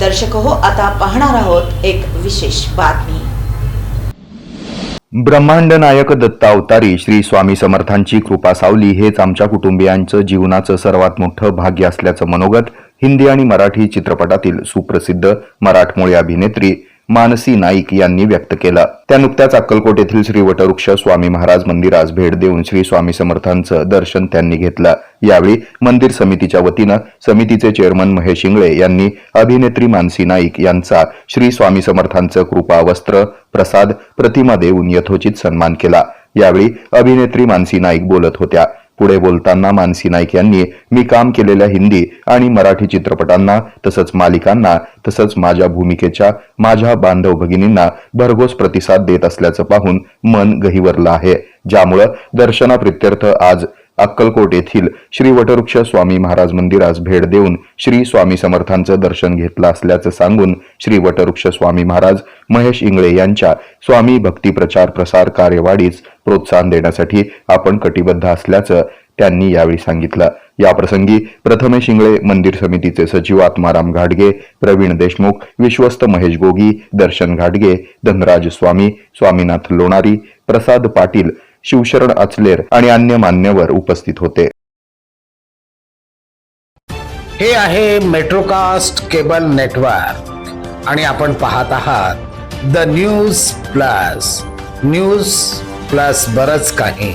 दर्शक हो आता पाहणार आहोत एक विशेष बातमी. ब्रह्मांड नायक दत्ता अवतारी श्री स्वामी समर्थांची कृपा सावली हेच आमच्या कुटुंबियांचं जीवनाचं सर्वात मोठं भाग्य असल्याचं मनोगत हिंदी आणि मराठी चित्रपटातील सुप्रसिद्ध मराठमोळी अभिनेत्री मानसी नाईक यांनी व्यक्त केलं. त्या नुकत्याच अक्कलकोट येथील श्री वटवृक्ष स्वामी महाराज मंदिरास भेट देऊन श्री स्वामी समर्थांचं दर्शन त्यांनी घेतलं. यावेळी मंदिर समितीच्या वतीनं समितीचे चेअरमन महेश इंगळे यांनी अभिनेत्री मानसी नाईक यांचा श्री स्वामी समर्थांचं कृपा वस्त्र प्रसाद प्रतिमा देऊन यथोचित सन्मान केला. यावेळी अभिनेत्री मानसी नाईक बोलत होत्या. पुढे बोलताना मानसी नाईक यांनी मी काम केलेल्या हिंदी आणि मराठी चित्रपटांना तसंच मालिकांना तसंच माझ्या भूमिकेच्या माझ्या बांधव भगिनींना भरघोस प्रतिसाद देत असल्याचं पाहून मन गहिवरलं आहे. ज्यामुळं दर्शनाप्रित्यर्थ आज अक्कलकोट येथील श्री वटवृक्ष स्वामी महाराज मंदिरास भेट देऊन श्री स्वामी समर्थांचं दर्शन घेतलं असल्याचं सांगून श्री वटवृक्ष स्वामी महाराज महेश इंगळे यांच्या स्वामी भक्ती प्रचार प्रसार कार्यवाढीस प्रोत्साहन देण्यासाठी आपण कटिबद्ध असल्याचं त्यांनी यावेळी सांगितलं. याप्रसंगी प्रथमे प्रथमेश इंगळे मंदिर समितीचे सचिव आत्माराम घाटगे प्रवीण देशमुख विश्वस्त महेश गोगी दर्शन घाटगे धनराज स्वामी स्वामीनाथ लोणारी प्रसाद पाटील शिवशरण अचलेर आणि अन्य मान्यवर उपस्थित होते. हे आहे मेट्रोकास्ट केबल नेटवर्क आणि आपण पाहत आहात the news plus. News plus बरच काही.